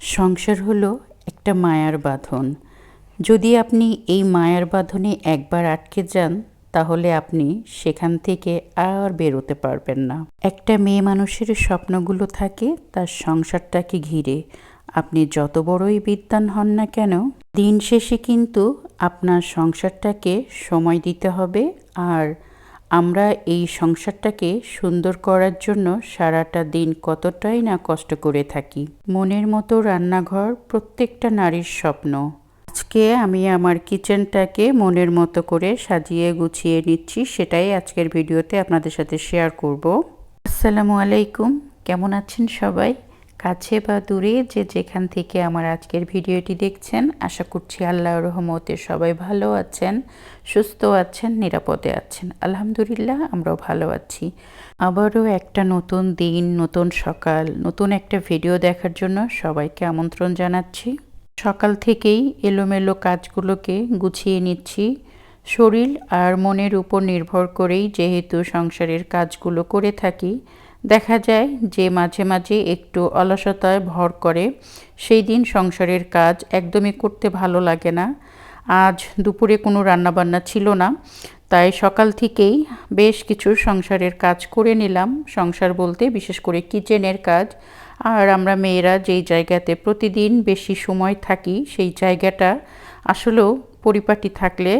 সংসার হলো একটা মায়ার বাঁধন। যদি আপনি এই মায়ার বাঁধনে একবার আটকে যান, তাহলে আপনি সেখান থেকে আর বেরোতে পারবেন না। একটা মেয়ে মানুষের স্বপ্নগুলো থাকে, তার সংসারটাকে ঘিরে। আপনি যত বড়ই বিদ্যান হন না কেন, দিন শেষে কিন্তু আপনার সংসারটাকে সময় দিতে হবে আর আমরা এই সংসারটাকে সুন্দর করার জন্য সারাটা দিন কতটাই না কষ্ট করে থাকি। মনের মতো রান্নাঘর প্রত্যেকটা নারীর স্বপ্ন। আজকে আমি আমার কিচেনটাকে মনের মতো করে সাজিয়ে গুছিয়ে নিচ্ছি, সেটাই আজকের ভিডিওতে আপনাদের সাথে শেয়ার করব। আসসালামু আলাইকুম, কেমন আছেন সবাই? কাছে বা দূরে যে যেখান থেকে আমার আজকের ভিডিওটি দেখছেন, আশা করছি আল্লাহর রহমতে সবাই ভালো আছেন, সুস্থ আছেন, নিরাপদে আছেন। আলহামদুলিল্লাহ, আমরাও ভালো আছি। আবারও একটা নতুন দিন, নতুন সকাল, নতুন একটা ভিডিও দেখার জন্য সবাইকে আমন্ত্রণ জানাচ্ছি। সকাল থেকেই এলোমেলো কাজগুলোকে গুছিয়ে নিচ্ছি। শরীর আর মনের উপর নির্ভর করেই যেহেতু সংসারের কাজগুলো করে থাকি দেখা যায় যে মাঝে মাঝে একটু অলসতায় ভর করে, সেই দিন সংসারের কাজ একদমই করতে ভালো লাগে না। আজ দুপুরে কোনো রান্নাবান্না ছিল না, তাই সকাল থেকেই বেশ কিছু সংসারের কাজ করে নিলাম। সংসার বলতে বিশেষ করে কিচেনের কাজ। আর আমরা মেয়েরা যেই জায়গাতে প্রতিদিন বেশি সময় থাকি, সেই জায়গাটা আসলেও পরিপাটি থাকলে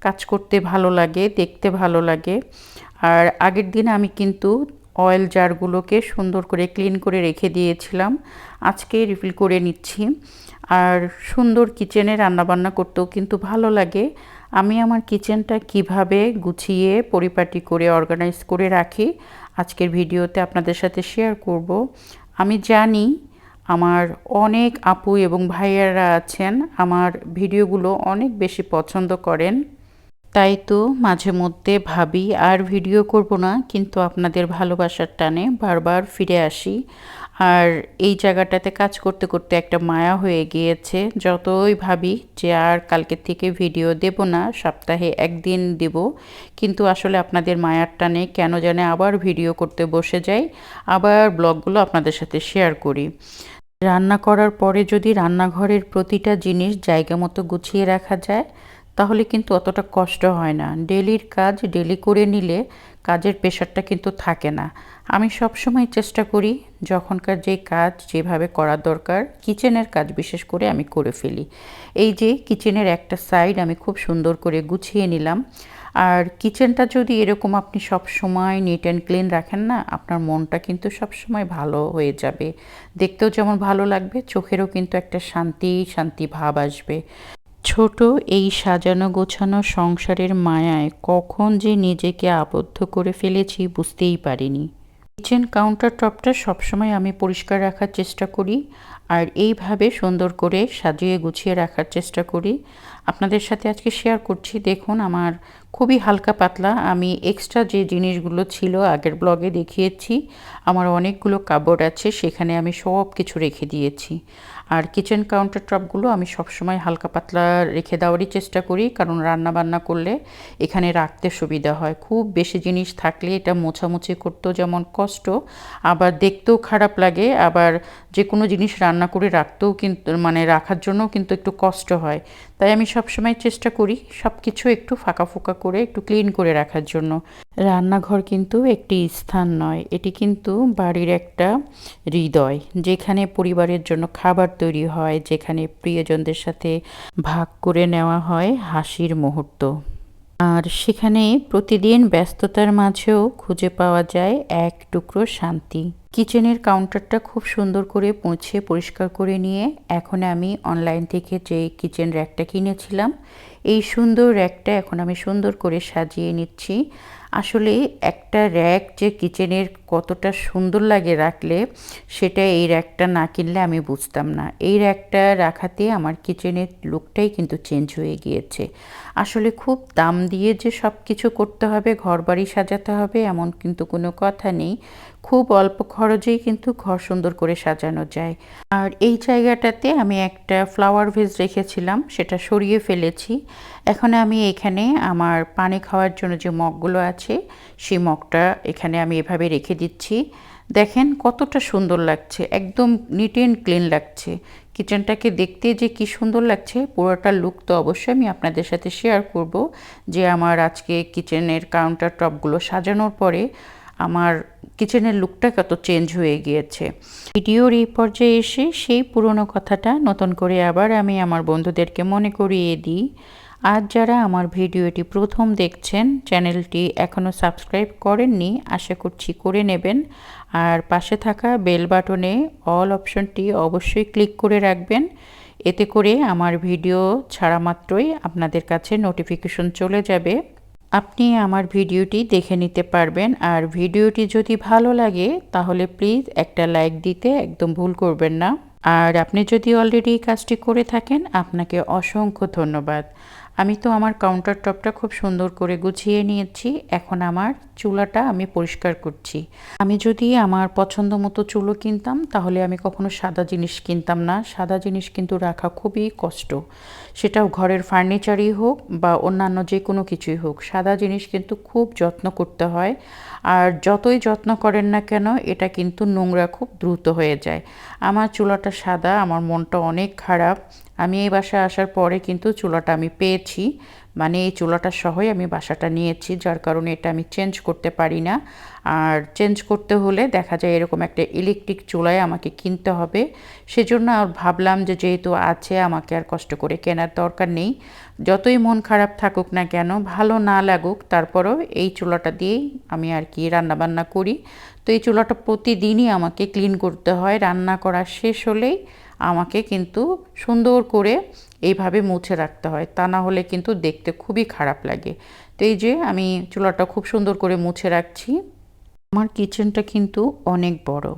কাজ করতে ভালো লাগে, দেখতে ভালো লাগে। আর আগের দিন আমি কিন্তু অয়েল জারগুলোকে সুন্দর করে ক্লিন করে রেখে দিয়েছিলাম। আজকে রিফিল করে নিচ্ছি। আর সুন্দর কিচেনে রান্নাবান্না করতেও কিন্তু ভালো লাগে। আমি আমার কিচেনটা কীভাবে গুছিয়ে, পরিপাটি করে অর্গানাইজ করে রাখি, আজকের ভিডিওতে আপনাদের সাথে শেয়ার করব। আমি জানি আমার অনেক আপু এবং ভাইয়ারা আছেন, আমার ভিডিওগুলো অনেক বেশি পছন্দ করেন। তাই তো মাঝে মধ্যে ভাবি, আর ভিডিও করব না, কিন্তু আপনাদের ভালোবাসার টানে বারবার ফিরে আসি। আর এই জায়গাটাতে কাজ করতে করতে একটা মায়া হয়ে গিয়েছে। যতই ভাবি যে আর কালকের থেকে ভিডিও দেব না, সপ্তাহে একদিন দেব, কিন্তু আসলে আপনাদের মায়ার টানে কেন জানে আবার ভিডিও করতে বসে যাই, আবার ব্লগগুলো আপনাদের সাথে শেয়ার করি। রান্না করার পরে যদি রান্নাঘরের প্রতিটা জিনিস জায়গা মতো গুছিয়ে রাখা যায় তাহলে কিন্তু অতটা কষ্ট হয় না। ডেলির কাজ ডেলি করে নিলে কাজের প্রেশারটা কিন্তু থাকে না। আমি সব সময় চেষ্টা করি যখনকার যে কাজ যেভাবে করার দরকার, কিচেনের কাজ বিশেষ করে আমি করে ফেলি। এই যে কিচেনের একটা সাইড আমি খুব সুন্দর করে গুছিয়ে নিলাম। আর কিচেনটা যদি এরকম আপনি সব সময় নিট অ্যান্ড ক্লিন রাখেন না, আপনার মনটা কিন্তু সব সময় ভালো হয়ে যাবে। দেখতেও যেমন ভালো লাগবে, চোখেরও কিন্তু একটা শান্তি শান্তি ভাব আসবে। ছোট এই সাজানো গোছানো সংসারের মায়ায় কখন যে নিজেকে আবদ্ধ করে ফেলেছি বুঝতেই পারিনি। কিচেন কাউন্টার টপটা সবসময় আমি পরিষ্কার রাখার চেষ্টা করি আর এইভাবে সুন্দর করে সাজিয়ে গুছিয়ে রাখার চেষ্টা করি। আপনাদের সাথে আজকে শেয়ার করছি। দেখুন, আমার খুবই হালকা পাতলা। আমি এক্সট্রা যে জিনিসগুলো ছিল আগের ব্লগে দেখিয়েছি, আমার অনেকগুলো কাবোর্ড আছে, সেখানে আমি সব কিছু রেখে দিয়েছি। আর কিচেন কাউন্টার টপগুলো আমি সবসময় হালকা পাতলা রেখে দেওয়ারই চেষ্টা করি, কারণ রান্না বান্না করলে এখানে রাখতে সুবিধা হয়। খুব বেশি জিনিস থাকলে এটা মোছামুছি করতেও যেমন কষ্ট, আবার দেখতেও খারাপ লাগে, আবার যে কোনো জিনিস রান্না করে রাখতেও কিন্তু মানে রাখার জন্য কিন্তু একটু কষ্ট হয়। তাই আমি সবসময় চেষ্টা করি সব কিছু একটু ফাঁকা ফোঁকা করে, একটু ক্লিন করে রাখার জন্য। রান্নাঘর কিন্তু একটি স্থান নয়, এটি কিন্তু বাড়ির একটা হৃদয়, যেখানে পরিবারের জন্য খাবার তৈরি হয়, যেখানে প্রিয়জনদের সাথে ভাগ করে নেওয়া হয় হাসির মুহূর্ত। আর সেখানে প্রতিদিন ব্যস্ততার মাঝেও খুঁজে পাওয়া যায় এক টুকরো শান্তি। কিচেনের কাউন্টারটা খুব সুন্দর করে মুছে পরিষ্কার করে নিয়ে এখন আমি অনলাইন থেকে যে কিচেন র্যাকটা কিনেছিলাম, এই সুন্দর র্যাকটা এখন আমি সুন্দর করে সাজিয়ে নিচ্ছি। আসলে একটা র্যাক যে কিচেনের কতটা সুন্দর লাগে রাখলে, সেটা এই র্যাকটা না কিনলে আমি বুঝতাম না। এই র্যাকটা রাখাতে আমার কিচেনের লুকটাই কিন্তু চেঞ্জ হয়ে গিয়েছে। আসলে খুব দাম দিয়ে যে সব কিছু করতে হবে ঘর বাড়ি সাজাতে হবে, এমন কিন্তু কোনো কথা নেই। খুব অল্প খরচেই কিন্তু ঘর সুন্দর করে সাজানো যায়। আর এই জায়গাটাতে আমি একটা ফ্লাওয়ার ভেজ রেখেছিলাম, সেটা সরিয়ে ফেলেছি। এখন আমি এখানে আমার পানি খাওয়ার জন্য যে মগগুলো আছে, সেই মগটা এখানে আমি এভাবে রেখে দিচ্ছি। দেখেন কতটা সুন্দর লাগছে, একদম নিট অ্যান্ড ক্লিন লাগছে। কিচেনটাকে দেখতে যে কি সুন্দর লাগছে, পুরোটা লুক তো অবশ্যই আমি আপনাদের সাথে শেয়ার করব যে আমার আজকে কিচেনের কাউন্টার টপগুলো সাজানোর পরে আমার কিচেনের লুকটা কত চেঞ্জ হয়ে গিয়েছে। ভিডিওর এই পর্যায়ে এসে সেই পুরনো কথাটা নতুন করে আবার আমি আমার বন্ধুদেরকে মনে করিয়ে দিই। আজ যারা আমার ভিডিওটি প্রথম দেখছেন, চ্যানেলটি এখনও সাবস্ক্রাইব করেননি, আশা করছি করে নেবেন। আর পাশে থাকা বেল বাটনে অল অপশনটি অবশ্যই ক্লিক করে রাখবেন। এতে করে আমার ভিডিও ছাড়া মাত্রই আপনাদের কাছে নোটিফিকেশন চলে যাবে। আপনি আমার ভিডিওটি দেখে নিতে পারবেন। আর ভিডিওটি যদি ভালো লাগে, তাহলে প্লিজ একটা লাইক দিতে একদম ভুল করবেন না। আর আপনি যদি অলরেডি এই কাজটি করে থাকেন, আপনাকে অসংখ্য ধন্যবাদ। আমি তো আমার কাউন্টার টপটা খুব সুন্দর করে গুছিয়ে নিয়েছি। এখন আমার চুলাটা আমি পরিষ্কার করছি। আমি যদি আমার পছন্দ মতো চুলো কিনতাম, তাহলে আমি কখনো সাদা জিনিস কিনতাম না। সাদা জিনিস কিন্তু রাখা খুবই কষ্ট। সেটাও ঘরের ফার্নিচারই হোক বা অন্যান্য যে কোনো কিছুই হোক, সাদা জিনিস কিন্তু খুব যত্ন করতে হয়। আর যতই যত্ন করেন না কেন, এটা কিন্তু নোংরা খুব দ্রুত হয়ে যায়। আমার চুলাটা সাদা, আমার মনটা অনেক খারাপ। আমি এই বাসায় আসার পরে কিন্তু চুলাটা আমি পেয়েছি। মানে এই চুলাটা সহই আমি বাসাটা নিয়েছি, যার কারণে এটা আমি চেঞ্জ করতে পারি না। আর চেঞ্জ করতে হলে দেখা যায় এরকম একটা ইলেকট্রিক চুলায় আমাকে কিনতে হবে। সেজন্য আর ভাবলাম যে যেহেতু আছে, আমাকে আর কষ্ট করে কেনার দরকার নেই। যতই মন খারাপ থাকুক না কেন, ভালো না লাগুক, তারপরও এই চুলাটা দিয়েই আমি আর কি রান্নাবান্না করি। তো এই চুলাটা প্রতিদিনই আমাকে ক্লিন করতে হয়। রান্না করা শেষ হলেই আমাকে কিন্তু সুন্দর করে এইভাবে মুছে রাখতে হয়। তা না হলে কিন্তু দেখতে খুবই খারাপ লাগে। তো এই যে আমি চুলাটা খুব সুন্দর করে মুছে রাখছি। আমার কিচেনটা কিন্তু অনেক বড়।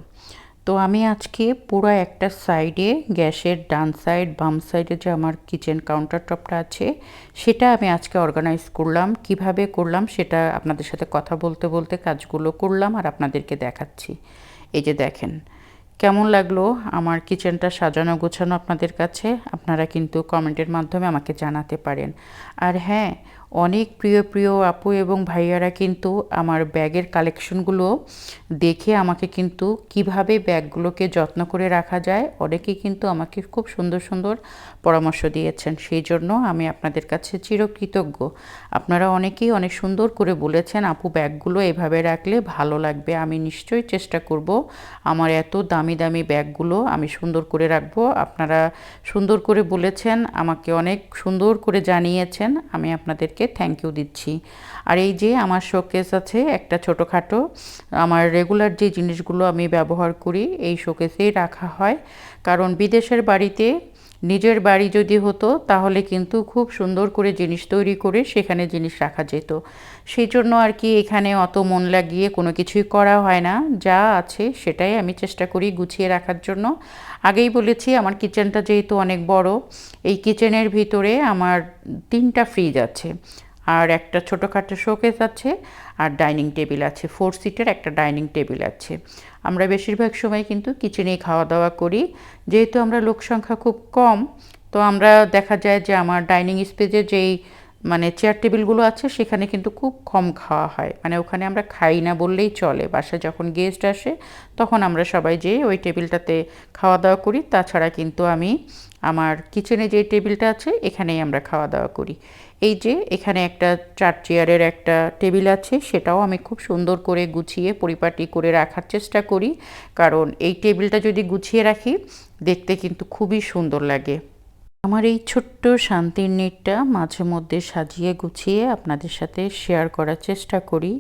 তো আমি আজকে পুরো একটা সাইডে গ্যাসের ডান সাইড, বাম সাইডে যে আমার কিচেন কাউন্টার টপটা আছে, সেটা আমি আজকে অর্গানাইজ করলাম। কীভাবে করলাম সেটা আপনাদের সাথে কথা বলতে বলতে কাজগুলো করলাম আর আপনাদেরকে দেখাচ্ছি। এই যে দেখেন কেমন লাগল আমার কিচেনটা সাজানো গোছানো আপনাদের কাছে? আপনারা কিন্তু কমেন্টের মাধ্যমে আমাকে জানাতে পারেন। আর হ্যাঁ অনেক প্রিয় প্রিয় আপু এবং ভাইয়ারা কিন্তু আমার ব্যাগের কালেকশনগুলো দেখে আমাকে কিন্তু কীভাবে ব্যাগগুলোকে যত্ন করে রাখা যায়, অনেকেই কিন্তু আমাকে খুব সুন্দর সুন্দর পরামর্শ দিয়েছেন। সেই জন্য আমি আপনাদের কাছে চিরকৃতজ্ঞ। আপনারা অনেকেই অনেক সুন্দর করে বলেছেন, আপু, ব্যাগগুলো এভাবে রাখলে ভালো লাগবে। আমি নিশ্চয়ই চেষ্টা করব। আমার এত দামি দামি ব্যাগগুলো আমি সুন্দর করে রাখব। আপনারা সুন্দর করে বলেছেন, আমাকে অনেক সুন্দর করে জানিয়েছেন। আমি আপনাদের আপনাদেরকে থ্যাংক ইউ দিচ্ছি। আর এই যে আমার শোকেস আছে, একটা ছোটোখাটো, আমার রেগুলার যে জিনিসগুলো আমি ব্যবহার করি, এই শোকেসেই রাখা হয়। কারণ বিদেশের বাড়িতে নিজের বাড়ি যদি হতো, তাহলে কিন্তু খুব সুন্দর করে জিনিস তৈরি করে সেখানে জিনিস রাখা যেত। সেই জন্য আর কি এখানে অত মন লাগিয়ে কোনো কিছুই করা হয় না। যা আছে সেটাই আমি চেষ্টা করি গুছিয়ে রাখার জন্য। আগেই বলেছি, আমার কিচেনটা যেহেতু অনেক বড়, এই কিচেনের ভিতরে আমার তিনটা ফ্রিজ আছে। আর একটা ছোটোখাটো শোকেস আছে, আর ডাইনিং টেবিল আছে। ফোর সিটের একটা ডাইনিং টেবিল আছে। আমরা বেশিরভাগ সময় কিন্তু কিচেনেই খাওয়া দাওয়া করি। যেহেতু আমরা লোক সংখ্যা খুব কম, তো আমরা দেখা যায় যে আমার ডাইনিং স্পেসে যেই মানে চেয়ার টেবিলগুলো আছে, সেখানে কিন্তু খুব কম খাওয়া হয়। মানে ওখানে আমরা খাই না বললেই চলে। বাসায় যখন গেস্ট আসে, তখন আমরা সবাই যেয়ে ওই টেবিলটাতে খাওয়া দাওয়া করি। তাছাড়া কিন্তু আমি আমার কিচেনে যে টেবিলটা আছে, এখানেই আমরা খাওয়া দাওয়া করি। এই যে এখানে একটা চার চেয়ারের একটা টেবিল আছে, সেটাও আমি খুব সুন্দর করে গুছিয়ে পরিপাটি করে রাখার চেষ্টা করি। কারণ এই টেবিলটা যদি গুছিয়ে রাখি, দেখতে কিন্তু খুবই সুন্দর লাগে। আমার এই ছোট্ট শান্তির নেটটা মাঝে মধ্যে সাজিয়ে গুছিয়ে আপনাদের সাথে শেয়ার করার চেষ্টা করি।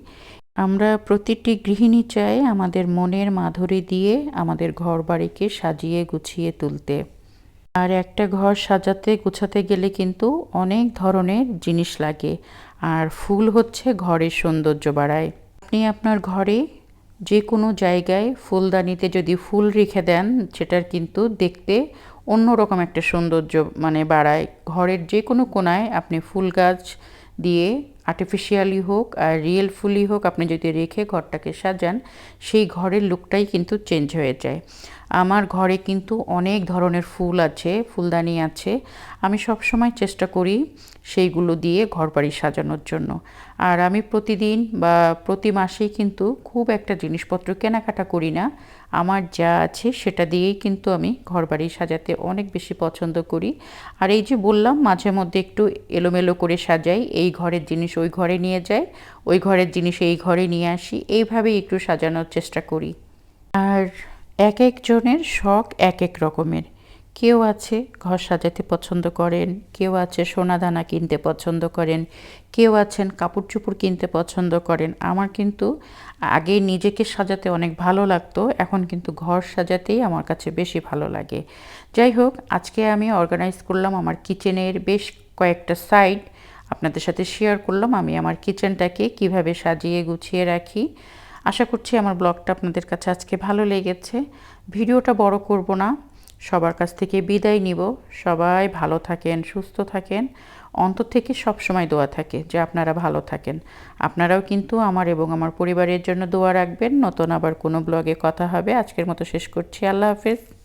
আমরা প্রতিটি গৃহিণী চাই আমাদের মনের মাধুরী দিয়ে আমাদের ঘর বাড়িকে সাজিয়ে গুছিয়ে তুলতে। আর একটা ঘর সাজাতে, গুছাতে গেলে কিন্তু অনেক ধরনের জিনিস লাগে। আর ফুল হচ্ছে ঘরের সৌন্দর্য বাড়ায়। আপনি আপনার ঘরে যে কোনো জায়গায় ফুলদানিতে যদি ফুল রেখে দেন, সেটার কিন্তু দেখতে অন্যরকম একটা সৌন্দর্য মানে বাড়ায়। ঘরের যে কোনো কোনায় আপনি ফুল গাছ দিয়ে আর্টিফিশিয়ালি হোক আর রিয়েল ফুলই হোক আপনি যদি রেখে ঘরটাকে সাজান, সেই ঘরের লুকটাই কিন্তু চেঞ্জ হয়ে যায়। আমার ঘরে কিন্তু অনেক ধরনের ফুল আছে, ফুলদানি আছে। আমি সব সময় চেষ্টা করি সেইগুলো দিয়ে ঘর বাড়ি সাজানোর জন্য। আর আমি প্রতিদিন বা প্রতি মাসেই কিন্তু খুব একটা জিনিসপত্র কেনাকাটা করি না। আমার যা আছে সেটা দিয়েই কিন্তু আমি ঘরবাড়ি সাজাতে অনেক বেশি পছন্দ করি। আর এই যে বললাম, মাঝে মধ্যে একটু এলোমেলো করে সাজাই, এই ঘরের জিনিস ওই ঘরে নিয়ে যাই, ওই ঘরের জিনিস এই ঘরে নিয়ে আসি, এইভাবেই একটু সাজানোর চেষ্টা করি। আর এক একজনের শখ এক এক রকমের। কেউ আছে ঘর সাজাতে পছন্দ করেন, কেউ আছে সোনা দানা কিনতে পছন্দ করেন, কেউ আছেন কাপড় চোপড় কিনতে পছন্দ করেন। আমার কিন্তু আগে নিজেকে সাজাতে অনেক ভালো লাগতো, এখন কিন্তু ঘর সাজাতেই আমার কাছে বেশি ভালো লাগে। যাই হোক, আজকে আমি অর্গানাইজ করলাম আমার কিচেনের বেশ কয়েকটা সাইড আপনাদের সাথে শেয়ার করলাম আমি আমার কিচেনটাকে কীভাবে সাজিয়ে গুছিয়ে রাখি। আশা করছি আমার ব্লগটা আপনাদের কাছে আজকে ভালো লেগেছে। ভিডিওটা বড় করব না। সবার কাছ থেকে বিদায় নিব। সবাই ভালো থাকেন, সুস্থ থাকেন। অন্তর থেকে সবসময় দোয়া থাকে যে আপনারা ভালো থাকেন। আপনারাও কিন্তু আমার এবং আমার পরিবারের জন্য দোয়া রাখবেন। নতুন আবার কোনো ব্লগে কথা হবে। আজকের মতো শেষ করছি। আল্লাহ হাফেজ।